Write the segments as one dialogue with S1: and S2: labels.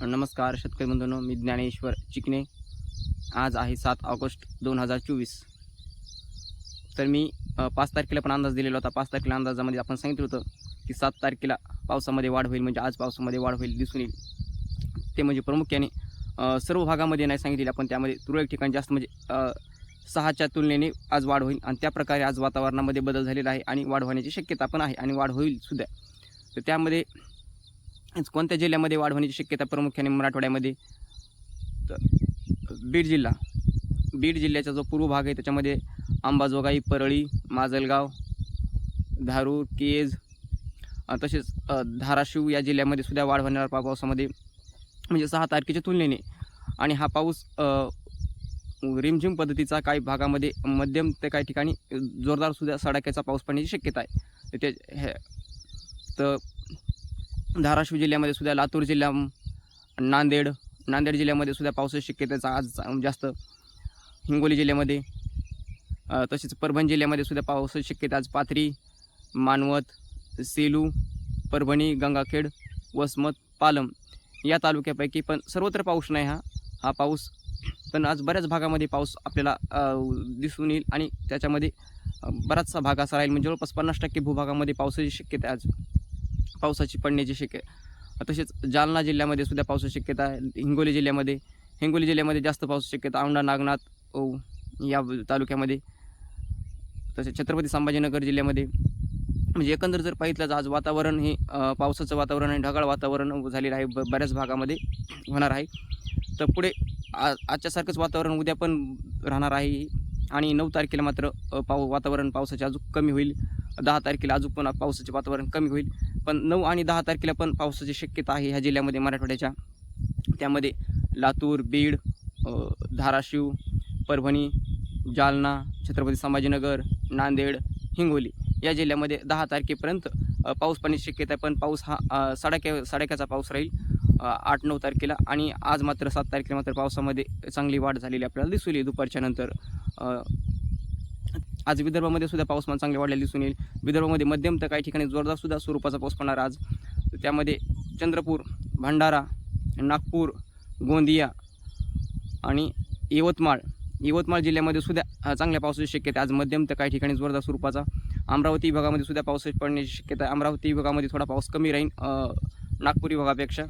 S1: नमस्कार शेतकरी बंधूंनो मी ज्ञानेश्वर चिकणे आज आहे सात ऑगस्ट दोन हजार चोवीस. तर मी पाच तारखेला पण अंदाज दिलेला होता. पाच तारखेला अंदाजामध्ये आपण सांगितलं होतं की सात तारखेला पावसामध्ये वाढ होईल म्हणजे आज पावसामध्ये वाढ होईल दिसून येईल. ते म्हणजे प्रामुख्याने सर्व भागामध्ये नाही सांगितलेलं आपण त्यामध्ये तुरळक ठिकाणी जास्त म्हणजे सहाच्या तुलनेने आज वाढ होईल आणि त्या प्रकारे आज वातावरणामध्ये बदल झालेला आहे आणि वाढ होण्याची शक्यता पण आहे आणि वाढ होईल सुद्धा. तर त्यामध्ये कोणत्या जिल्ह्यामध्ये वाढ होण्याची शक्यता प्रामुख्याने मराठवाड्यामध्ये. तर बीड जिल्हा. बीड जिल्ह्याचा जो पूर्व भाग आहे त्याच्यामध्ये अंबाजोगाई परळी माजलगाव धारूर केज तसेच धाराशिव या जिल्ह्यामध्ये सुद्धा वाढ होणार पावसामध्ये. म्हणजे सहा तारखेच्या तुलनेने. आणि हा पाऊस रिमझिम पद्धतीचा काही भागामध्ये मध्यम ते काही ठिकाणी जोरदार सुद्धा सडाक्याचा पाऊस पडण्याची शक्यता आहे. ते तर धाराशिव जिल्ह्यामध्ये सुद्धा लातूर जिल्हा नांदेड नांदेड जिल्ह्यामध्ये सुद्धा पावसाची शक्यतेचा आज जास्त. हिंगोली जिल्ह्यामध्ये तसेच परभणी जिल्ह्यामध्ये सुद्धा पावसाची शक्यता आज पाथरी मानवत सेलू परभणी गंगाखेड वसमत पालम या तालुक्यापैकी पण सर्वत्र पाऊस नाही हा. हा पाऊस पण आज बऱ्याच भागामध्ये पाऊस आपल्याला दिसून येईल आणि त्याच्यामध्ये बराचसा भाग असा राहील. म्हणजे जवळपास पन्नास टक्के भूभागामध्ये पावसाची शक्यता आज. पावसाची पडण्याची शक्य तसेच जालना जिल्ह्यामध्ये सुद्धा पावसाची शक्यता आहे. हिंगोली जिल्ह्यामध्ये हिंगोली जिल्ह्यामध्ये जास्त पावसाची शक्यता औंढा नागनाथ ओ या तालुक्यामध्ये. तसेच छत्रपती संभाजीनगर जिल्ह्यामध्ये. म्हणजे एकंदर जर पाहितलं तर आज वातावरण हे पावसाचं वातावरण आणि ढगाळ वातावरण झालेलं आहे. ब बऱ्याच भागामध्ये होणार आहे. तर पुढे आ आजच्यासारखंच वातावरण उद्या पण राहणार आहे. आणि नऊ तारखेला मात्र पाव वातावरण पावसाचे अजून कमी होईल. दहा तारखेला अजून पण पावसाचे वातावरण कमी होईल. पण नऊ आणि दहा तारखेला पण पावसाची शक्यता आहे ह्या जिल्ह्यामध्ये मराठवाड्याच्या. त्यामध्ये लातूर बीड धाराशिव परभणी जालना छत्रपती संभाजीनगर नांदेड हिंगोली या जिल्ह्यामध्ये दहा तारखेपर्यंत पाऊस पाण्याची शक्यता आहे. पण पाऊस हा सडाक्या सडाक्याचा पाऊस राहील आठ नऊ तारखेला आणि आज मात्र सात तारखेला मात्र पावसामध्ये चांगली वाढ झालेली आपल्याला दिसून येईल. दुपारच्या नंतर आज विदर्भामध्ये सुद्धा पाऊसमान चांगले वाढलेले दिसून येईल. विदर्भामध्ये मध्यम तर काही ठिकाणी जोरदार सुद्धा स्वरूपाचा पाऊस पडणार आज. त्यामध्ये चंद्रपूर भंडारा नागपूर गोंदिया आणि यवतमाळ. यवतमाळ जिल्ह्यामध्ये सुद्धा चांगल्या पावसाची शक्यता आहे. आज मध्यम तर काही ठिकाणी जोरदार स्वरूपाचा. अमरावती विभागामध्ये सुद्धा पाऊस पडण्याची शक्यता आहे. अमरावती विभागामध्ये थोडा पाऊस कमी राहील नागपूर विभागापेक्षा.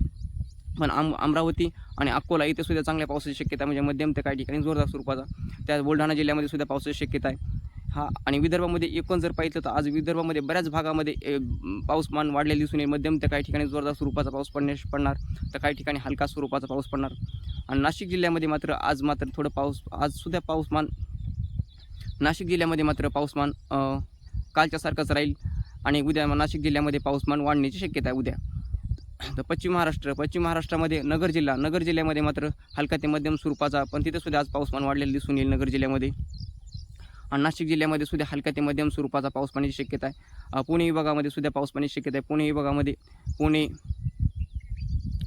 S1: पण आम अमरावती आणि अकोला इथे सुद्धा चांगल्या पावसाची शक्यता म्हणजे मध्यम ते काही ठिकाणी जोरदार स्वरूपाचा. त्या बुलढाणा जिल्ह्यामध्ये सुद्धा पावसाची शक्यता आहे. हा आणि विदर्भामध्ये एकूण जर पाहिलं तर आज विदर्भामध्ये बऱ्याच भागामध्ये ए, पाऊसमान वाढलेले दिसून येईल. मध्यम तर काही ठिकाणी जोरदार स्वरूपाचा पाऊस पडण्यास पडणार तर काही ठिकाणी हलका स्वरूपाचा पाऊस पडणार. आणि नाशिक जिल्ह्यामध्ये मात्र आज मात्र थोडं पाऊस आज सुद्धा पाऊसमान नाशिक जिल्ह्यामध्ये मात्र पाऊसमान कालच्यासारखंच राहील. आणि उद्या नाशिक जिल्ह्यामध्ये पाऊसमान वाढण्याची शक्यता आहे उद्या. तर पश्चिम महाराष्ट्र पश्चिम महाराष्ट्रामध्ये नगर जिल्हा नगर जिल्ह्यामध्ये मात्र हलका ते मध्यम स्वरूपाचा पण तिथेसुद्धा आज पाऊसमान वाढलेलं दिसून येईल नगर जिल्ह्यामध्ये. नाशिक जिल्ह्यामध्ये सुद्धा हलका ते मध्यम स्वरूपाचा पाऊस पाण्याची शक्यता आहे. पुणे विभागामध्ये सुद्धा पाऊस पाण्याची शक्यता आहे. पुणे विभागामध्ये पुणे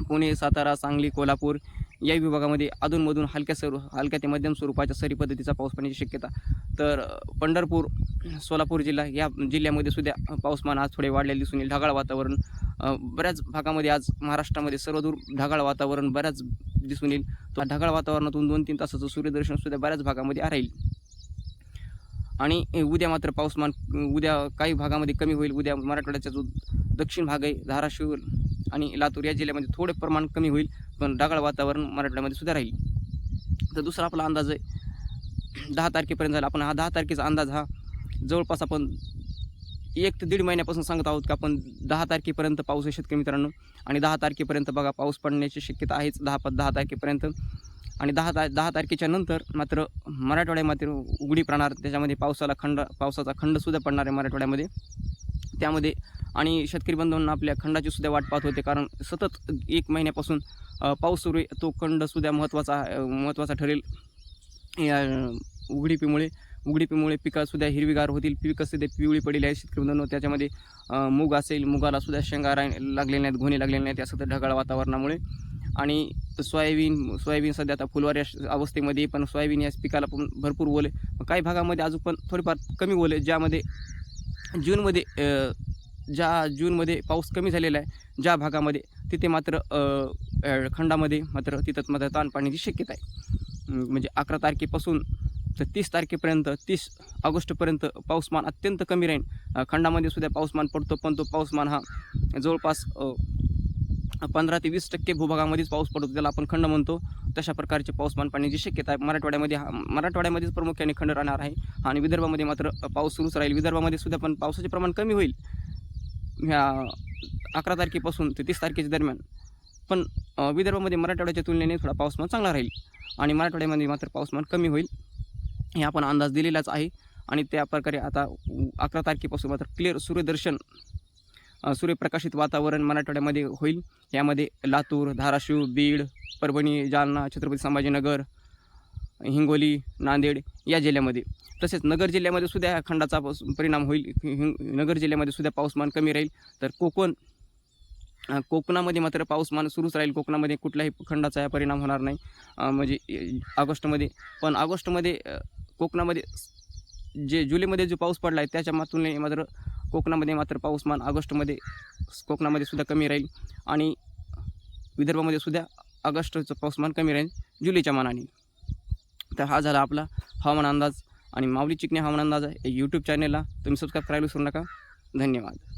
S1: पुणे सातारा सांगली कोल्हापूर या विभागामध्ये अधूनमधून हलक्या स्वरू हलक्या ते मध्यम स्वरूपाच्या सरी पद्धतीचा पाऊस पडण्याची शक्यता तर पंढरपूर सोलापूर जिल्हा या जिल्ह्यामध्ये सुद्धा पाऊसमान आज थोडे वाढलेले दिसून येईल. ढगाळ वातावरण बऱ्याच भागामध्ये आज महाराष्ट्रामध्ये सर्वदूर ढगाळ वातावरण बऱ्याच दिसून येईल. तर ढगाळ वातावरणातून दोन तीन तासाचं सूर्यदर्शन सुद्धा बऱ्याच भागामध्ये राहील आणि उद्या मात्र पाऊसमान उद्या काही भागामध्ये कमी होईल. उद्या मराठवाड्याचा जो दक्षिण भाग आहे धाराशिव आणि लातूर या जिल्ह्यामध्ये थोडे प्रमाण कमी होईल पण ढगाळ वातावरण मराठवाड्यामध्ये सुद्धा राहील. तर दुसरा आपला अंदाज आहे दहा तारखेपर्यंत झाला. आपण हा दहा तारखेचा अंदाज हा जवळपास आपण एक ते दीड महिन्यापासून सांगत आहोत की आपण दहा तारखेपर्यंत पाऊस आहे शेतकरी मित्रांनो. आणि दहा तारखेपर्यंत बघा पाऊस पडण्याची शक्यता आहेच. दहा प दहा तारखेपर्यंत आणि दहा ता दहा तारखेच्या नंतर मात्र मराठवाड्यामध्ये उघडी पडणार त्याच्यामध्ये पावसाला खंड पावसाचा खंडसुद्धा पडणार आहे मराठवाड्यामध्ये. त्यामध्ये आणि शेतकरी बंधूंना आपल्या खंडाची सुद्धा वाट पाहत होते कारण सतत एक महिन्यापासून पाऊस सुरू आहे तो खंडसुद्धा महत्त्वाचा महत्त्वाचा ठरेल. या उघडीपीमुळे उघडीपीमुळे पिकासुद्धा हिरवीगार होतील पिकं सुद्धा पिवळी पडलेली आहे शेतकरी बंधूंनो. त्याच्यामध्ये मूग असेल मुगालासुद्धा शेंगा राय लागलेल्या नाहीत घोणे लागलेले नाहीत या सतत ढगाळ वातावरणामुळे. आणि सोयाबीन सोयाबीन सध्या आता फुलवारी या अवस्थेमध्ये पण सोयाबीन या पिकाला पण भरपूर ओले. काही भागामध्ये अजून पण थोडेफार कमी ओले ज्यामध्ये जूनमध्ये ज्या जूनमध्ये पाऊस कमी झालेला आहे ज्या भागामध्ये तिथे मात्र खंडामध्ये मात्र तिथं मात्र ताण पाण्याची शक्यता आहे. म्हणजे अकरा तारखेपासून तर तीस तारखेपर्यंत तीस ऑगस्टपर्यंत पाऊसमान अत्यंत कमी राहील खंडामध्ये सुद्धा पाऊसमान पडतो पण तो पाऊसमान हा जवळपास पंधरा ते वीस टक्के भूभागामध्येच पाऊस पडतो त्याला आपण खंड म्हणतो. तशा प्रकारचे पाऊसमान पाण्याची शक्यता आहे मराठवाड्यामध्ये हा मराठवाड्यामध्येच प्रामुख्याने खंड राहणार आहे. आणि विदर्भामध्ये मात्र पाऊस सुरूच राहील. विदर्भामध्ये सुद्धा पण पावसाचे प्रमाण कमी होईल. ह्या अकरा तारखेपासून ते तीस तारखेच्या दरम्यान. पण विदर्भामध्ये मराठवाड्याच्या तुलनेने थोडा पाऊसमान चांगला राहील. आणि मराठवाड्यामध्ये मात्र पाऊसमान कमी होईल हे आपण अंदाज दिलेलाच आहे. आणि त्या प्रकारे आता अकरा तारखेपासून मात्र क्लिअर सूर्यदर्शन सूर्यप्रकाशित वातावरण मराठवाड्यामध्ये होईल. यामध्ये लातूर धाराशिव बीड परभणी जालना छत्रपती संभाजीनगर हिंगोली नांदेड या जिल्ह्यामध्ये. तसेच नगर जिल्ह्यामध्ये सुद्धा ह्या खंडाचा परिणाम होईल. हिंग नगर जिल्ह्यामध्ये सुद्धा पाऊसमान कमी राहील. तर कोकण कोकणामध्ये मात्र पाऊसमान सुरूच राहील. कोकणामध्ये कुठल्याही खंडाचा परिणाम होणार नाही. म्हणजे ऑगस्टमध्ये. पण ऑगस्टमध्ये कोकणामध्ये जे जुलैमध्ये जो पाऊस पडला आहे त्याच्या मा- मात्र कोकणामध्ये मात्र पाऊसमान ऑगस्टमध्ये कोकणामध्ये सुद्धा कमी राहील आणि विदर्भामध्ये सुद्धा ऑगस्टचं पाऊसमान कमी राहील जुलैच्या मानाने. तर हा झाला आपला हवामान अंदाज आणि माऊली चिकणे हवामान अंदाज आहे. यूट्यूब चॅनेलला तुम्ही सबस्क्राईब करायला विसरू नका. धन्यवाद.